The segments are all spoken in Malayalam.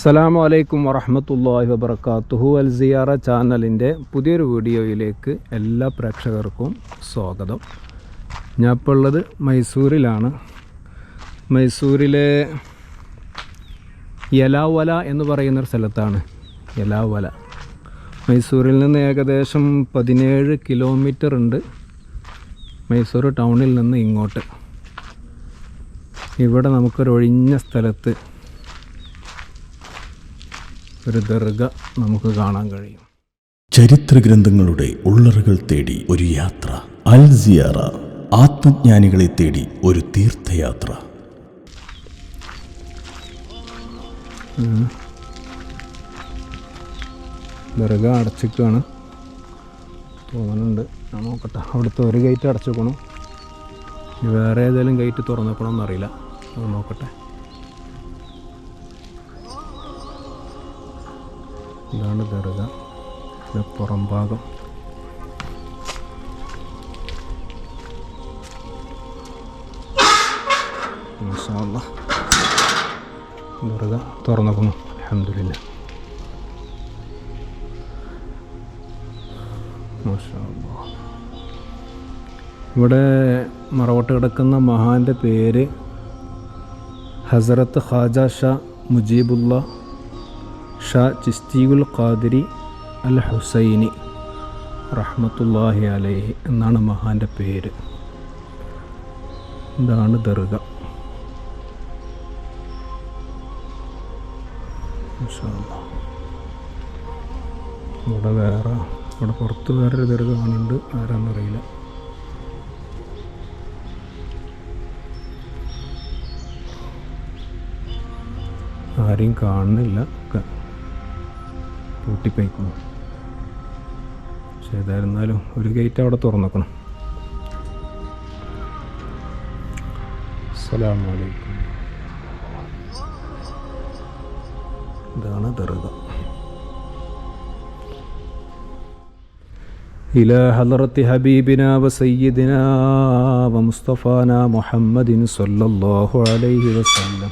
അസ്സലാമു അലൈക്കും വറഹമത്തല്ലാഹി വബർക്കാത്തുഹു അൽ സിയാറ ചാനലിന്റെ പുതിയൊരു വീഡിയോയിലേക്ക് എല്ലാ പ്രേക്ഷകർക്കും സ്വാഗതം. ഞാൻ ഇപ്പോൾ ഉള്ളത് മൈസൂരിലാണ്. മൈസൂരിലെ യലാവല എന്ന് പറയുന്നൊരു സ്ഥലത്താണ്. യലാവല. മൈസൂരിൽ നിന്ന് ഏകദേശം പതിനേഴ് കിലോമീറ്റർ ഉണ്ട്. മൈസൂർ ടൗണിൽ നിന്ന് ഇങ്ങോട്ട്. ഇവിടെ നമുക്കൊരു ഒഴിഞ്ഞ സ്ഥലത്ത് ഒരു ദർഗ നമുക്ക് കാണാൻ കഴിയും. ചരിത്രഗ്രന്ഥങ്ങളുടെ ഉള്ളറുകൾ തേടി ഒരു യാത്ര. അൽ സിയാറ ആത്മജ്ഞാനികളെ തേടി ഒരു തീർത്ഥയാത്ര. ദർഗ അടച്ചിക്കാണ്. തോന്നുന്നുണ്ട്. ഞാൻ നോക്കട്ടെ. അവിടുത്തെ ഒരു ഗേറ്റ് അടച്ചേക്കണം വേറെ ഏതെങ്കിലും ഗേറ്റ് തുറന്നേക്കണമെന്നറിയില്ല അത് നോക്കട്ടെ. ഇതാണ് ദർഗ ഇത് പുറം ഭാഗം. ദർഗ തുറന്നേക്കണം അലഹമില്ല. ഇവിടെ മറവട്ട് കിടക്കുന്ന മഹാന്റെ പേര് ഹസരത്ത് ഖാജ ഷാ മുജീബുള്ള ഷാ ചിസ്തിയുൽ ഖാദിരി അൽ ഹുസൈനി റഹ്മത്തുല്ലാഹി അലൈഹി എന്നാണ് മഹാന്റെ പേര്. ഇതാണ് ദർഗ. ഇവിടെ വേറെ ഇവിടെ പുറത്ത് വേറൊരു ദർഗ കാണുന്നുണ്ട് ആരാന്നറിയില്ല ആരെയും കാണുന്നില്ല. ഒക്കെ പൂട്ടിപ്പോയിക്കുന്നു പക്ഷെ ഏതായിരുന്നാലും ഒരു ഗേറ്റ് അവിടെ തുറന്നേക്കണം അസ്സലാമലൈക്കും ഇതാണ് ദർഗ إلى حضرة حبيبنا وسيدنا ومصطفانا محمد صلى الله عليه وسلم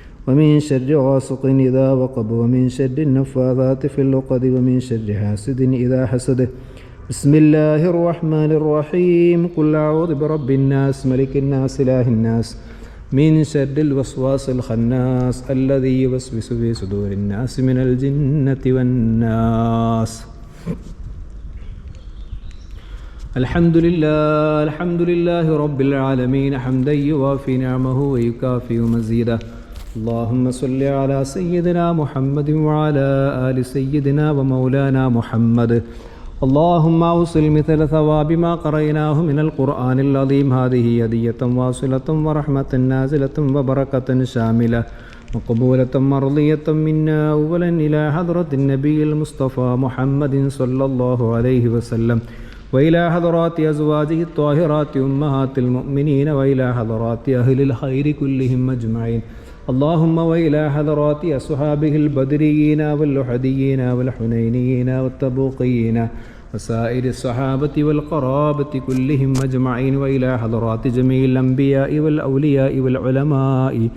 ومن شر غاسق إذا وقب ومن شر النفاثات في العقد ومن شر حاسد إذا حسد. بسم الله الرحمن الرحيم. قل أعوذ برب الناس ملك الناس إله الناس. من شر الوسواس الخناس الذي يوسوس في صدور الناس من الجنة والناس. الحمد لله الحمد لله رب العالمين. حمدا يوافي نعمه ويكافئ مزيده. اللهم صل على سيدنا محمد وعلى آل سيدنا ومولانا محمد. اللهم أوصل مثل ثواب ما قرأناه من القرآن العظيم. هذه هدية واصلة ورحمة نازلة وبركة شاملة. مقبولة مرضية منا أولا إلى حضرة النبي المصطفى محمد صلى الله عليه وسلم. وإلى حضرات أزواجه الطاهرات أمهات المؤمنين. وإلى حضرات أهل الخير كلهم أجمعين. اللهم وإلى حضرات أصحابه البدريين واللحديين والحنينيين والتبوقيين وسائر الصحابة والقرابة كلهم أجمعين وإلى حضرات جميع الأنبياء والأولياء والعلماء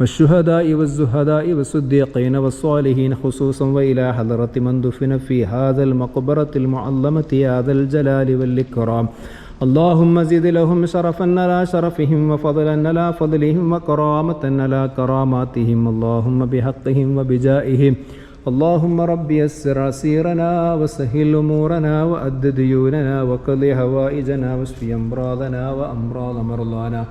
والشهداء والزهداء والصديقين والصالحين خصوصا وإلى حضرة من دفن في هذا المقبرة المعظمة يا ذا الجلال والإكرام. اللهم زد لهم شرفا على شرفهم وفضلا على فضلهم وكرامة على كراماتهم. اللهم بحقهم وبجائهم. اللهم رب يسر عسيرنا وسهل أمورنا وأد ديوننا وقض هوائجنا واشفي أمراضنا وأمراض مرضانا.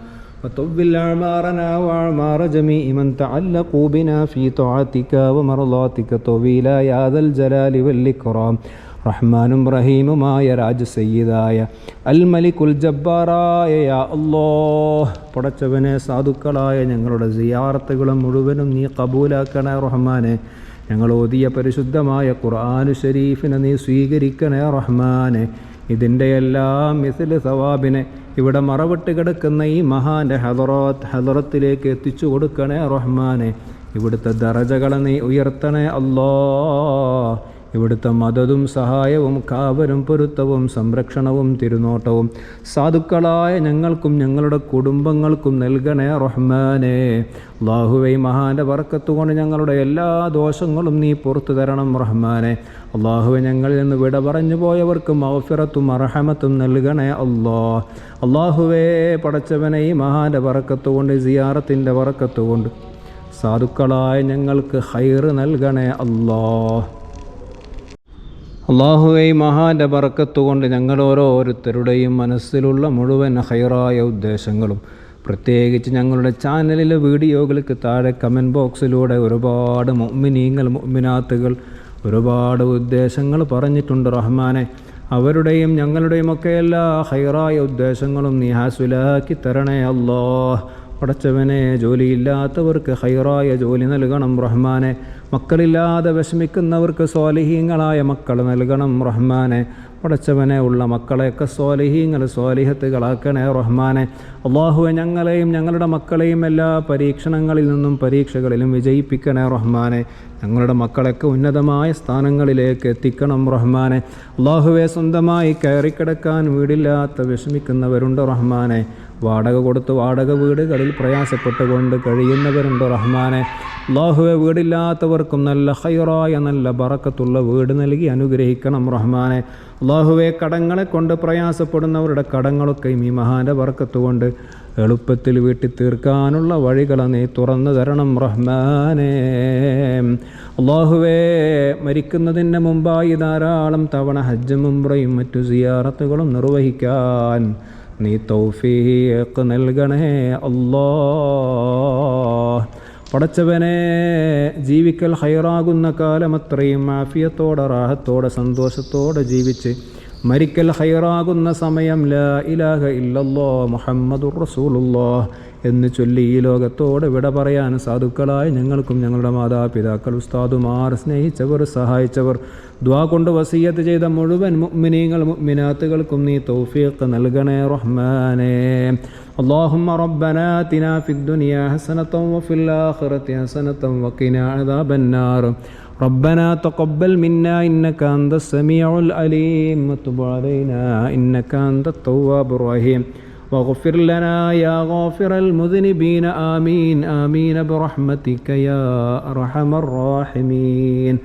وطول أعمارنا وأعمار جميع من تعلقوا بنا في طاعتك ومرضاتك. طويلا يا ذا الجلال والإكرام. റഹ്മാനും റഹീമുമായ രാജ സയ്യിദായ അൽ മലിക്കുൽ ജബ്ബാറായ യാ അല്ലാഹ്. പടച്ചവനെ സാധുക്കളായ ഞങ്ങളുടെ സിയാർത്തുകളും മുഴുവനും നീ കബൂലാക്കണേ റഹ്മാനെ. ഞങ്ങൾ ഓതിയ പരിശുദ്ധമായ ഖുർആാനു ഷരീഫിനെ നീ സ്വീകരിക്കണേ റഹ്മാനെ. ഇതിന്റെ എല്ലാം മിസിൽ സവാബിനെ ഇവിടെ മറവിട്ട് കിടക്കുന്ന ഈ മഹാന്റെ ഹദറത്ത് ഹദറത്തിലേക്ക് എത്തിച്ചു കൊടുക്കണേ റഹ്മാനെ. ഇവിടുത്തെ ദറജകളെ നീ ഉയർത്തണേ അല്ലാ ഇവിടുത്തെ മതതും സഹായവും കാവലും പൊരുത്തവും സംരക്ഷണവും തിരുനോട്ടവും സാധുക്കളായ ഞങ്ങൾക്കും ഞങ്ങളുടെ കുടുംബങ്ങൾക്കും നൽകണേ റഹ്മാനെ. അള്ളാഹുവൈ മഹാന്റെ വർക്കത്തുകൊണ്ട് ഞങ്ങളുടെ എല്ലാ ദോഷങ്ങളും നീ പുറത്തു തരണം റഹ്മാനെ. അള്ളാഹുവെ ഞങ്ങളിൽ നിന്ന് വിട പറഞ്ഞു പോയവർക്ക് മൗഫിറത്തും അർഹമത്തും നൽകണേ അള്ളാ അള്ളാഹുവേ പടച്ചവനെ ഈ മഹാന്റെ വറക്കത്തുകൊണ്ട് സിയാറത്തിന്റെ വറക്കത്തുകൊണ്ട് സാധുക്കളായ ഞങ്ങൾക്ക് ഹൈറ് നൽകണേ അല്ലാ. അള്ളാഹുവെ മഹാന്റെ ബറക്കത്തുകൊണ്ട് ഞങ്ങൾ ഓരോരുത്തരുടെയും മനസ്സിലുള്ള മുഴുവൻ ഹൈറായ ഉദ്ദേശങ്ങളും പ്രത്യേകിച്ച് ഞങ്ങളുടെ ചാനലിലെ വീഡിയോകൾക്ക് താഴെ കമന്റ് ബോക്സിലൂടെ ഒരുപാട് മൊമ്മിനീങ്ങൾ മൊമ്മിനാത്തുകൾ ഒരുപാട് ഉദ്ദേശങ്ങൾ പറഞ്ഞിട്ടുണ്ട് റഹ്മാനെ. അവരുടെയും ഞങ്ങളുടെയും ഒക്കെ എല്ലാ ഹൈറായ ഉദ്ദേശങ്ങളും നീ ഹാസുലാക്കി തരണേ അല്ലോ പടച്ചവനെ ജോലിയില്ലാത്തവർക്ക് ഹൈറായ ജോലി നൽകണം റഹ്മാനെ. മക്കളില്ലാതെ വിഷമിക്കുന്നവർക്ക് സ്വാലിഹീങ്ങളായ മക്കൾ നൽകണം റഹ്മാനെ. പടച്ചവനെ ഉള്ള മക്കളെയൊക്കെ സ്വാലിഹീങ്ങൾ സ്വാലിഹത്തുകളാക്കണേ റഹ്മാനെ. അള്ളാഹുവെ ഞങ്ങളെയും ഞങ്ങളുടെ മക്കളെയും എല്ലാ പരീക്ഷണങ്ങളിൽ നിന്നും പരീക്ഷകളിലും വിജയിപ്പിക്കണേ റഹ്മാനെ. ഞങ്ങളുടെ മക്കളൊക്കെ ഉന്നതമായ സ്ഥാനങ്ങളിലേക്ക് എത്തിക്കണം റഹ്മാനെ. അള്ളാഹുവെ സ്വന്തമായി കയറിക്കിടക്കാൻ വീടില്ലാത്ത വിഷമിക്കുന്നവരുണ്ട് റഹ്മാനെ. വാടക കൊടുത്ത് വാടക വീടുകളിൽ പ്രയാസപ്പെട്ടുകൊണ്ട് കഴിയുന്നവരുണ്ട് റഹ്മാനെ. അള്ളാഹുവെ വീടില്ലാത്തവർക്കും നല്ല ഹൈറായ നല്ല ബറക്കത്തുള്ള വീട് നൽകി അനുഗ്രഹിക്കണം റഹ്മാനെ. അള്ളാഹുവെ കടങ്ങളെ കൊണ്ട് പ്രയാസപ്പെടുന്നവരുടെ കടങ്ങളൊക്കെ ഈ മഹാന്റെ വർക്കത്തുകൊണ്ട് എളുപ്പത്തിൽ വീട്ടി തീർക്കാനുള്ള വഴികളെ നീ തുറന്നു തരണം റഹ്മാനേ. അള്ളാഹുവേ മരിക്കുന്നതിന് മുമ്പായി ധാരാളം തവണ ഹജ്ജ് മുംബ്രയും മറ്റു സിയാറത്തുകളും നിർവഹിക്കാൻ നീ തൗഫീഖ് നൽകണേ അല്ലാ പടച്ചവനെ ജീവിക്കൽ ഹൈറാകുന്ന കാലമത്രയും അത്രയും ആഫിയത്തോടെ റാഹത്തോടെ സന്തോഷത്തോടെ ജീവിച്ച് മരിക്കൽ ഹൈറാകുന്ന സമയം ലാ ഇലാഹ ഇല്ലല്ലോ മുഹമ്മദുർ റസൂലുള്ളാ എന്ന് ചൊല്ലി ഈ ലോകത്തോട് വിട പറയാൻ സാധുക്കളായ ഞങ്ങൾക്കും ഞങ്ങളുടെ മാതാപിതാക്കൾ ഉസ്താദുമാർ സ്നേഹിച്ചവർ സഹായിച്ചവർ ദ്വാ കൊണ്ട് വസീയത്ത് ചെയ്ത മുഴുവൻ മുഅ്മിനീങ്ങൾ മുഅ്മിനാത്തുകൾക്കും നീ തൗഫീഖ് നൽകണേ റഹ്മാനേ اللهم ربنا آتنا في الدنيا حسنة وفي الآخرة حسنة وقنا عذاب النار ربنا تقبل منا إنك أنت السميع العليم وتب علينا إنك أنت التواب الرحيم واغفر لنا يا غافر المذنبين. آمين. آمين. برحمتك يا أرحم الراحمين.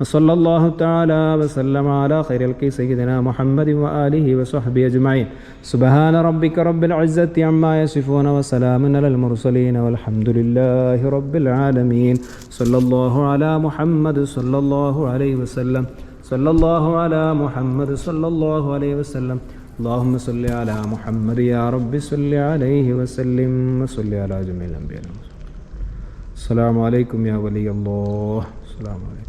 وصلى الله تعالى وسلم على خير الكي سيدنا محمد وآله وصحبه أجمعين. سبحان ربك رب العزة عما يصفون وسلام على المرسلين والحمد لله رب العالمين. صلى الله على محمد صلى الله عليه وسلم. صلى الله على محمد صلى الله عليه وسلم. اللهم صل على محمد يا رب صل عليه وسلم وصل على جميع الأنبياء السلام عليكم يا ولي الله السلام عليكم